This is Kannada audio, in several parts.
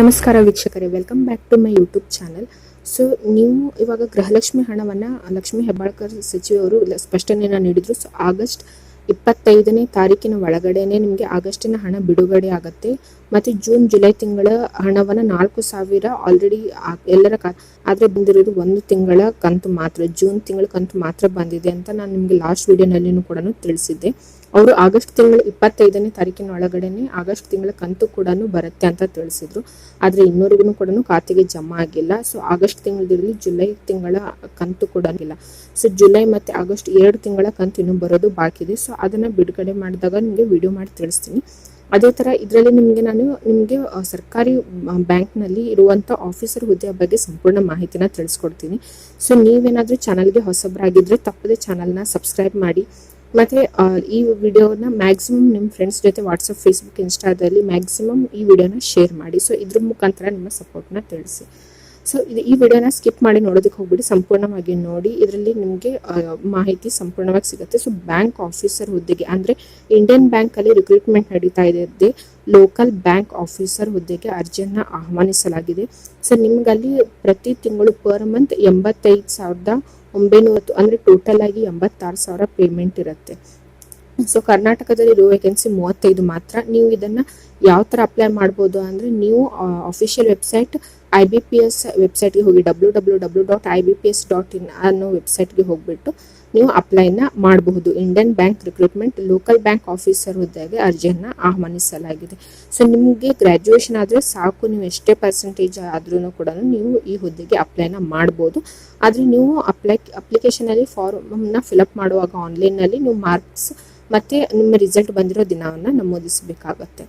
ನಮಸ್ಕಾರ ವೀಕ್ಷಕರೇ welcome back to my YouTube channel so ನೀವು ಇವಾಗ ಗೃಹಲಕ್ಷ್ಮಿ ಹಣವನ್ನು ಲಕ್ಷ್ಮಿ ಹೆಬ್ಬಾಳ್ಕರ್ ಸಚಿವರು ಸ್ಪಷ್ಟನೆಯನ್ನು ನೀಡಿದ್ರು. ಸೊ ಆಗಸ್ಟ್ ಇಪ್ಪತ್ತೈದನೇ ತಾರೀಕಿನ ಒಳಗಡೆನೆ ನಿಮಗೆ ಆಗಸ್ಟಿನ ಹಣ ಬಿಡುಗಡೆ ಆಗುತ್ತೆ. ಮತ್ತು ಜೂನ್, ಜುಲೈ ತಿಂಗಳ ಹಣವನ್ನು ನಾಲ್ಕು ಸಾವಿರ ಆಲ್ರೆಡಿ ಎಲ್ಲರ ಕ ಆದರೆ ಬಂದಿರೋದು ಒಂದು ತಿಂಗಳ ಕಂತು ಮಾತ್ರ, ಜೂನ್ ತಿಂಗಳ ಕಂತು ಮಾತ್ರ ಬಂದಿದೆ ಅಂತ ನಾನು ನಿಮಗೆ ಲಾಸ್ಟ್ ವಿಡಿಯೋನಲ್ಲಿನೂ ಕೂಡ ತಿಳಿಸಿದ್ದೆ. ಅವರು ಆಗಸ್ಟ್ ತಿಂಗಳ ಇಪ್ಪತ್ತೈದನೇ ತಾರೀಕಿನ ಒಳಗಡೆನೆ ಆಗಸ್ಟ್ ತಿಂಗಳ ಕಂತು ಕೂಡ ಬರುತ್ತೆ ಅಂತ ತಿಳಿಸಿದ್ರು. ಆದರೆ ಇನ್ನೂರಿಗೂ ಕೂಡ ಖಾತೆಗೆ ಜಮಾ ಆಗಿಲ್ಲ. ಸೊ ಆಗಸ್ಟ್ ತಿಂಗಳದಿರಲಿ ಜುಲೈ ತಿಂಗಳ ಕಂತು ಕೂಡ ಇಲ್ಲ ಸೊ ಜುಲೈ ಮತ್ತು ಆಗಸ್ಟ್ ಎರಡು ತಿಂಗಳ ಕಂತು ಇನ್ನೂ ಬರೋದು ಬಾಕಿ ಇದೆ ಸೊ ಅದನ್ನು ಬಿಡುಗಡೆ ಮಾಡಿದಾಗ ನಿಮಗೆ ವಿಡಿಯೋ ಮಾಡಿ ತಿಳಿಸ್ತೀನಿ. ಅದೇ ಥರ ಇದರಲ್ಲಿ ನಿಮಗೆ ನಾನು, ನಿಮಗೆ ಸರ್ಕಾರಿ ಬ್ಯಾಂಕ್ನಲ್ಲಿ ಇರುವಂಥ ಆಫೀಸರ್ ಹುದ್ದೆಯ ಬಗ್ಗೆ ಸಂಪೂರ್ಣ ಮಾಹಿತಿನ ತಿಳಿಸ್ಕೊಡ್ತೀನಿ. ಸೊ ನೀವೇನಾದರೂ ಚಾನಲ್ಗೆ ಹೊಸಬರಾಗಿದ್ದರೆ ತಪ್ಪದೆ ಚಾನಲ್ನ ಸಬ್ಸ್ಕ್ರೈಬ್ ಮಾಡಿ. ಮತ್ತು ಈ ವಿಡಿಯೋನ ಮ್ಯಾಕ್ಸಿಮಮ್ ನಿಮ್ಮ ಫ್ರೆಂಡ್ಸ್ ಜೊತೆ ವಾಟ್ಸಪ್ ಫೇಸ್ಬುಕ್ ಇನ್ಸ್ಟಾದಲ್ಲಿ ಮ್ಯಾಕ್ಸಿಮಮ್ ಈ ವಿಡಿಯೋನ ಶೇರ್ ಮಾಡಿ. ಸೊ ಇದ್ರ ಮುಖಾಂತರ ನಿಮ್ಮ ಸಪೋರ್ಟ್ನ ತಿಳಿಸಿ. ಸೊ ಇದು ಈ ವಿಡಿಯೋನ ಸ್ಕಿಪ್ ಮಾಡಿ ನೋಡೋದಕ್ಕೆ ಹೋಗ್ಬಿಡಿ. ಸಂಪೂರ್ಣವಾಗಿ ನೋಡಿ. ಇದರಲ್ಲಿ ನಿಮಗೆ ಮಾಹಿತಿ ಸಂಪೂರ್ಣವಾಗಿ ಸಿಗುತ್ತೆ. ಸೊ ಬ್ಯಾಂಕ್ ಆಫೀಸರ್ ಹುದ್ದೆಗೆ, ಅಂದರೆ ಇಂಡಿಯನ್ ಬ್ಯಾಂಕಲ್ಲಿ ರಿಕ್ರೂಟ್ಮೆಂಟ್ ನಡೀತಾ ಇದೆ. ಲೋಕಲ್ ಬ್ಯಾಂಕ್ ಆಫೀಸರ್ ಹುದ್ದೆಗೆ ಅರ್ಜಿಯನ್ನು ಆಹ್ವಾನಿಸಲಾಗಿದೆ. ಸೊ ನಿಮಗಲ್ಲಿ ಪ್ರತಿ ತಿಂಗಳು ಪರ್ ಮಂತ್ ಎಂಬತ್ತೈದು ಸಾವಿರದ ಒಂಬೈನೂರತ್ತು ಅಂದರೆ ಟೋಟಲ್ ಆಗಿ ಎಂಬತ್ತಾರು ಸಾವಿರ ಪೇಮೆಂಟ್ ಇರುತ್ತೆ. ಸೊ ಕರ್ನಾಟಕದಲ್ಲಿ ಇರೋ ವೇಕೆನ್ಸಿ ಮೂವತ್ತೈದು ಮಾತ್ರ. ನೀವು ಇದನ್ನ ಯಾವ ಥರ ಅಪ್ಲೈ ಮಾಡ್ಬೋದು ಅಂದರೆ, ನೀವು official website I B P S ವೆಬ್ಸೈಟ್ಗೆ ಹೋಗಿ W W W dot I B P S dot in ಅನ್ನೋ ವೆಬ್ಸೈಟ್ಗೆ ಹೋಗ್ಬಿಟ್ಟು ನೀವು ಅಪ್ಲೈನ ಮಾಡಬಹುದು. Indian bank recruitment local bank officer ಹುದ್ದೆಗೆ ಅರ್ಜಿಯನ್ನು ಆಹ್ವಾನಿಸಲಾಗಿದೆ. ಸೊ ನಿಮಗೆ ಗ್ರ್ಯಾಜುಯೇಷನ್ ಆದರೆ ಸಾಕು, ನೀವು ಎಷ್ಟೇ ಪರ್ಸೆಂಟೇಜ್ ಆದ್ರೂ ಕೂಡ ನೀವು ಈ ಹುದ್ದೆಗೆ ಅಪ್ಲೈನ ಮಾಡ್ಬೋದು. ಆದರೆ ನೀವು ಅಪ್ಲೈ ಅಪ್ಲಿಕೇಶನಲ್ಲಿ ಫಾರ್ಮನ್ನ ಫಿಲಪ್ ಮಾಡುವಾಗ ಆನ್ಲೈನಲ್ಲಿ ನೀವು ಮಾರ್ಕ್ಸ್ ಮತ್ತು ನಿಮ್ಮ ರಿಸಲ್ಟ್ ಬಂದಿರೋ ದಿನವನ್ನು ನಮೂದಿಸಬೇಕಾಗತ್ತೆ.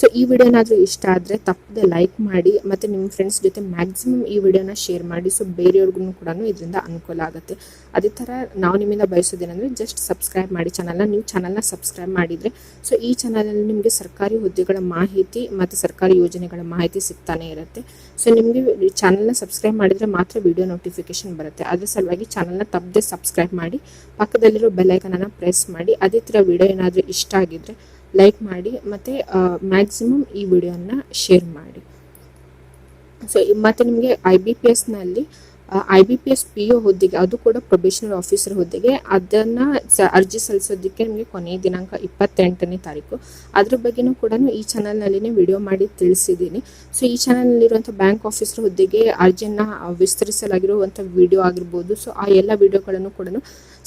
ಸೊ ಈ ವಿಡಿಯೋ ಏನಾದರೂ ಇಷ್ಟ ಆದರೆ ತಪ್ಪದೆ ಲೈಕ್ ಮಾಡಿ ಮತ್ತು ನಿಮ್ಮ ಫ್ರೆಂಡ್ಸ್ ಜೊತೆ ಮ್ಯಾಕ್ಸಿಮಮ್ ಈ ವಿಡಿಯೋನ ಶೇರ್ ಮಾಡಿ. ಸೊ ಬೇರೆಯವ್ರಿಗೂ ಕೂಡ ಇದರಿಂದ ಅನುಕೂಲ ಆಗುತ್ತೆ. ಅದೇ ಥರ ನಾವು ನಿಮ್ಮಿಂದ ಬಯಸೋದೇನೆಂದರೆ ಜಸ್ಟ್ ಸಬ್ಸ್ಕ್ರೈಬ್ ಮಾಡಿ ಚಾನಲ್ನ ನೀವು ಚಾನಲ್ನ ಸಬ್ಸ್ಕ್ರೈಬ್ ಮಾಡಿದರೆ ಸೊ ಈ ಚಾನಲಲ್ಲಿ ನಿಮಗೆ ಸರ್ಕಾರಿ ಹುದ್ದೆಗಳ ಮಾಹಿತಿ ಮತ್ತು ಸರ್ಕಾರಿ ಯೋಜನೆಗಳ ಮಾಹಿತಿ ಸಿಗ್ತಾನೆ ಇರುತ್ತೆ. ಸೊ ನಿಮಗೆ ಚಾನಲ್ನ ಸಬ್ಸ್ಕ್ರೈಬ್ ಮಾಡಿದರೆ ಮಾತ್ರ ವಿಡಿಯೋ ನೋಟಿಫಿಕೇಶನ್ ಬರುತ್ತೆ. ಅದರ ಸಲುವಾಗಿ ಚಾನಲ್ನ ತಪ್ಪದೆ ಸಬ್ಸ್ಕ್ರೈಬ್ ಮಾಡಿ, ಪಕ್ಕದಲ್ಲಿರೋ ಬೆಲ್ಲೈಕನನ್ನು ಪ್ರೆಸ್ ಮಾಡಿ. ಅದೇ ಥರ ವಿಡಿಯೋ ಏನಾದರೂ ಇಷ್ಟ ಆಗಿದ್ದರೆ ಲೈಕ್ ಮಾಡಿ ಮತ್ತು ಮ್ಯಾಕ್ಸಿಮಮ್ ಈ ವಿಡಿಯೋನ ಶೇರ್ ಮಾಡಿ. ಸೊ ಮತ್ತು ನಿಮಗೆ I B P ಎಸ್ನಲ್ಲಿ I B P S P O ಹುದ್ದೆಗೆ, ಅದು ಕೂಡ ಪ್ರೊಬೇಷನರಿ ಆಫೀಸರ್ ಹುದ್ದೆಗೆ, ಅದನ್ನು ಅರ್ಜಿ ಸಲ್ಲಿಸೋದಕ್ಕೆ ನಿಮಗೆ ಕೊನೆಯ ದಿನಾಂಕ ಇಪ್ಪತ್ತೆಂಟನೇ ತಾರೀಕು. ಅದ್ರ ಬಗ್ಗೆನೂ ಕೂಡ ಈ ಚಾನಲ್ನಲ್ಲಿನೇ ವಿಡಿಯೋ ಮಾಡಿ ತಿಳಿಸಿದ್ದೀನಿ. ಸೊ ಈ ಚಾನಲ್ನಲ್ಲಿರುವಂಥ ಬ್ಯಾಂಕ್ ಆಫೀಸರ್ ಹುದ್ದೆಗೆ ಅರ್ಜಿಯನ್ನು ವಿಸ್ತರಿಸಲಾಗಿರುವಂಥ ವಿಡಿಯೋ ಆಗಿರ್ಬೋದು. ಸೊ ಆ ಎಲ್ಲ ವಿಡಿಯೋಗಳನ್ನು ಕೂಡ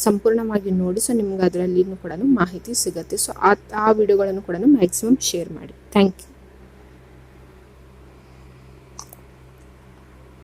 ಸಂಪೂರ್ಣವಾಗಿ ನೋಡಿ ಸೊ ನಿಮ್ಗೆ ಅದರಲ್ಲಿನೂ ಕೂಡ ಮಾಹಿತಿ ಸಿಗುತ್ತೆ. ಸೊ ಆ ಆ ವಿಡಿಯೋಗಳನ್ನು ಕೂಡ ಮ್ಯಾಕ್ಸಿಮಮ್ ಶೇರ್ ಮಾಡಿ. Thank you